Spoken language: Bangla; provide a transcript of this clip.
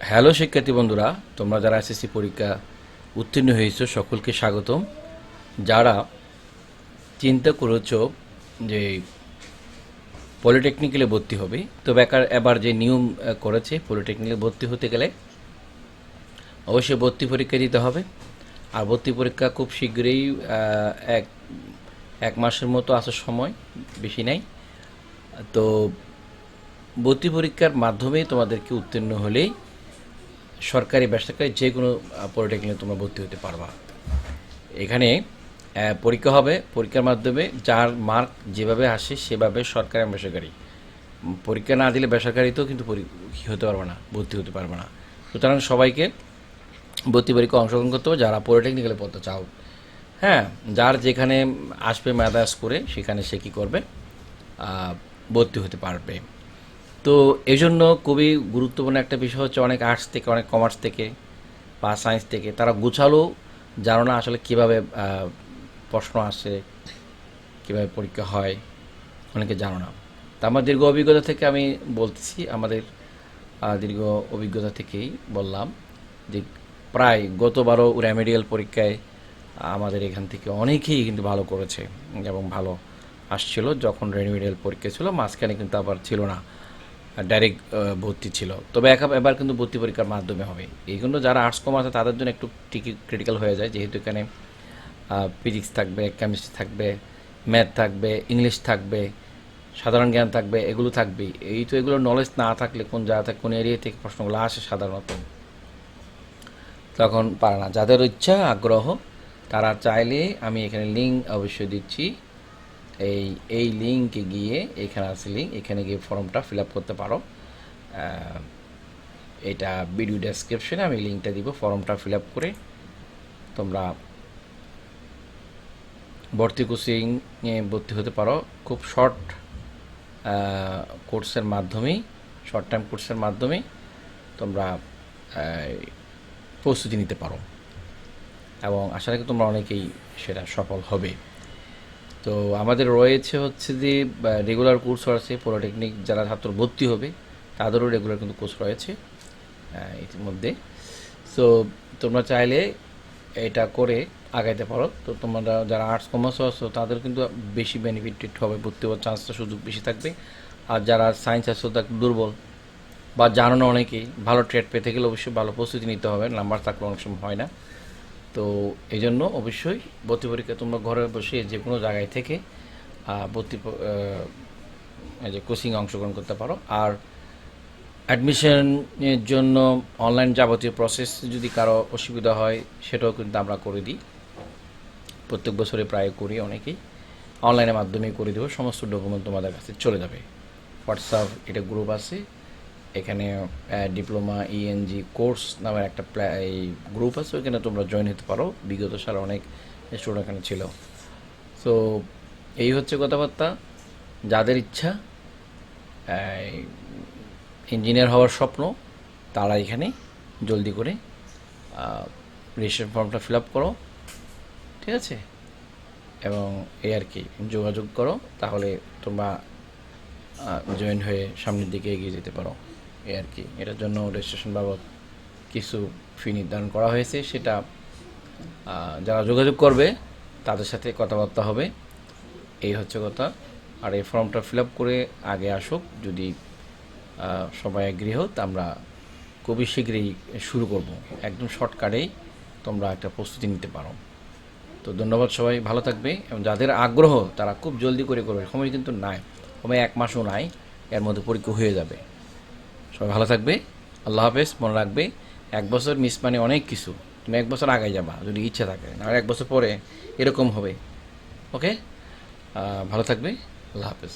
হ্যালো শিক্ষার্থী বন্ধুরা, তোমরা যারা এসএসসি পরীক্ষা উত্তীর্ণ হয়েছো, সকলকে স্বাগতম। যারা চিন্তা করেছ যে পলিটেকনিক্যালে ভর্তি হবে, তো বেকার এবার যে নিয়ম করেছে পলিটেকনিক্যালে ভর্তি হতে গেলে অবশ্যই ভর্তি পরীক্ষা দিতে হবে। আর ভর্তি পরীক্ষা খুব শীঘ্রই এক এক মাসের মতো আসার সময়, বেশি নাই। তো ভর্তি পরীক্ষার মাধ্যমে তোমাদেরকে উত্তীর্ণ হলেই সরকারি বেসরকারি যে কোনো পলিটেকনিকে তোমরা ভর্তি হতে পারবা। এখানে পরীক্ষা হবে, পরীক্ষার মাধ্যমে যার মার্ক যেভাবে আসে সেভাবে সরকারি এবং বেসরকারি। পরীক্ষা না দিলে বেসরকারিতেও কিন্তু হতে পারবে না, ভর্তি হতে পারবে না। সুতরাং সবাইকে ভর্তি পরীক্ষা অংশগ্রহণ করতে হবে, যারা পলিটেকনিক্যালে পড়তে চাও। হ্যাঁ যার যেখানে আসবে ম্যাদাস করে, সেখানে সে কী করবে? ভর্তি হতে পারবে। তো এই জন্য খুবই গুরুত্বপূর্ণ একটা বিষয় হচ্ছে অনেক আর্টস থেকে, অনেক কমার্স থেকে বা সায়েন্স থেকে তারা গুছালো, জানো না আসলে কীভাবে প্রশ্ন আসে, কীভাবে পরীক্ষা হয়, অনেকে জানো না। তা আমার দীর্ঘ অভিজ্ঞতা থেকে আমি বলতেছি, আমাদের দীর্ঘ অভিজ্ঞতা থেকেই বললাম যে প্রায় গতবারও রেমেডিয়াল পরীক্ষায় আমাদের এখান থেকে অনেকেই কিন্তু ভালো করেছে এবং ভালো আসছিল, যখন রেমেডিয়াল পরীক্ষা ছিল, মাঝখানে কিন্তু আবার ছিল না। ডাইরেক্ট ভর্তি ছিল। তবে এবার কিন্তু ভর্তি পরীক্ষার মাধ্যমে হবে। এইগুলো যারা আর্টস কমার্স তাদের জন্য একটু টিকি ক্রিটিক্যাল হয়ে যায়। যেহেতু এখানে ফিজিক্স থাকবে কেমিস্ট্রি থাকবে ম্যাথ থাকবে ইংলিশ থাকবে, সাধারণ জ্ঞান থাকবে, এগুলো থাকবেই। এই তো এগুলো নলেজ না থাকলে কোন জায়গা থেকে, কোন এরিয়া থেকে প্রশ্নগুলো আসে সাধারণত। তখন পারে না। যাদের ইচ্ছা, আগ্রহ, তারা চাইলে আমি এখানে লিঙ্ক অবশ্যই দিচ্ছি। এই এই লিঙ্কে গিয়ে, এখানে আছে লিঙ্ক এখানে গিয়ে ফর্মটা ফিল আপ করতে পারো। এটা ভিডিও ডেসক্রিপশনে আমি লিঙ্কটা দিব ফর্মটা ফিল আপ করে। তোমরা ভর্তি কোচিং এ ভর্তি হতে পারো। খুব শর্ট কোর্সের মাধ্যমেই শর্ট টাইম কোর্সের মাধ্যমেই তোমরা প্রস্তুতি নিতে পারো। এবং আশা রাখি তোমরা অনেকেই সেটা সফল হবে। তো আমাদের রয়েছে হচ্ছে যে রেগুলার কোর্স আছে পলিটেকনিক যারা ছাত্র ভর্তি হবে, তাদেরও রেগুলার কিন্তু কোর্স রয়েছে ইতিমধ্যে। সো তোমরা চাইলে এটা করে আগাইতে পারো। তো তোমরা যারা আর্টস কমার্স আছো, তাদের কিন্তু বেশি বেনিফিটেড হবে, ভর্তি হওয়ার চান্সটা সুযোগ বেশি থাকবে। আর যারা সায়েন্স আছো তা দুর্বল বা জানো না অনেকেই, ভালো ট্রেড পেতে গেলে অবশ্যই ভালো প্রস্তুতি নিতে হবে নাম্বার থাকলে অনেক সময় হয় না। তো এই জন্য অবশ্যই ভর্তি পরীক্ষা তোমরা ঘরে বসে যে কোনো জায়গায় থেকে ভর্তি যে কোচিং অংশগ্রহণ করতে পারো। আর অ্যাডমিশনের জন্য অনলাইন যাবতীয় প্রসেস যদি কারও অসুবিধা হয়, সেটাও কিন্তু আমরা করে দিই। প্রত্যেক বছরে প্রায় করি অনেকেই। অনলাইনের মাধ্যমে করে দেবো। সমস্ত ডকুমেন্ট তোমাদের কাছে চলে যাবে। হোয়াটসঅ্যাপ এটা গ্রুপ আছে। এখানে ডিপ্লোমা ইএনজি কোর্স নামের একটা এই গ্রুপ আছে, ওইখানে তোমরা জয়েন হতে পারো। বিগত সালে অনেক স্টুডেন্ট এখানে ছিল। তো এই হচ্ছে কথাবার্তা। যাদের ইচ্ছা ইঞ্জিনিয়ার হওয়ার স্বপ্ন, তারা এখানে জলদি করে রেজিস্ট্রেশন ফর্মটা ফিল আপ করো। ঠিক আছে? এবং এই আর কি, যোগাযোগ করো। তাহলে তোমরা জয়েন হয়ে সামনের দিকে এগিয়ে যেতে পারো। এই আর কি। এটার জন্য রেজিস্ট্রেশন বাবদ কিছু ফি নির্ধারণ করা হয়েছে। সেটা যারা যোগাযোগ করবে, তাদের সাথে কথাবার্তা হবে। এই হচ্ছে কথা। আর এই ফর্মটা ফিল আপ করে আগে আসুক। যদি সবাই গৃহ আমরা খুবই শীঘ্রই শুরু করব। একদম শর্টকাটেই তোমরা একটা প্রস্তুতি নিতে পারো। তো ধন্যবাদ সবাই। ভালো থাকবে। এবং যাদের আগ্রহ, তারা খুব জলদি করে করবে। সময় কিন্তু নাই। সময় এক মাসও নাই। এর মধ্যে পরীক্ষা হয়ে যাবে। সবাই ভালো থাকবে, আল্লাহ হাফেজ, মনে রাখবে, এক বছর মিস মানে অনেক কিছু। তুমি এক বছর আগে যাবা, যদি ইচ্ছা থাকে আর এক বছর পরে এরকম হবে। ওকে ভালো থাকবে, আল্লাহ হাফেজ।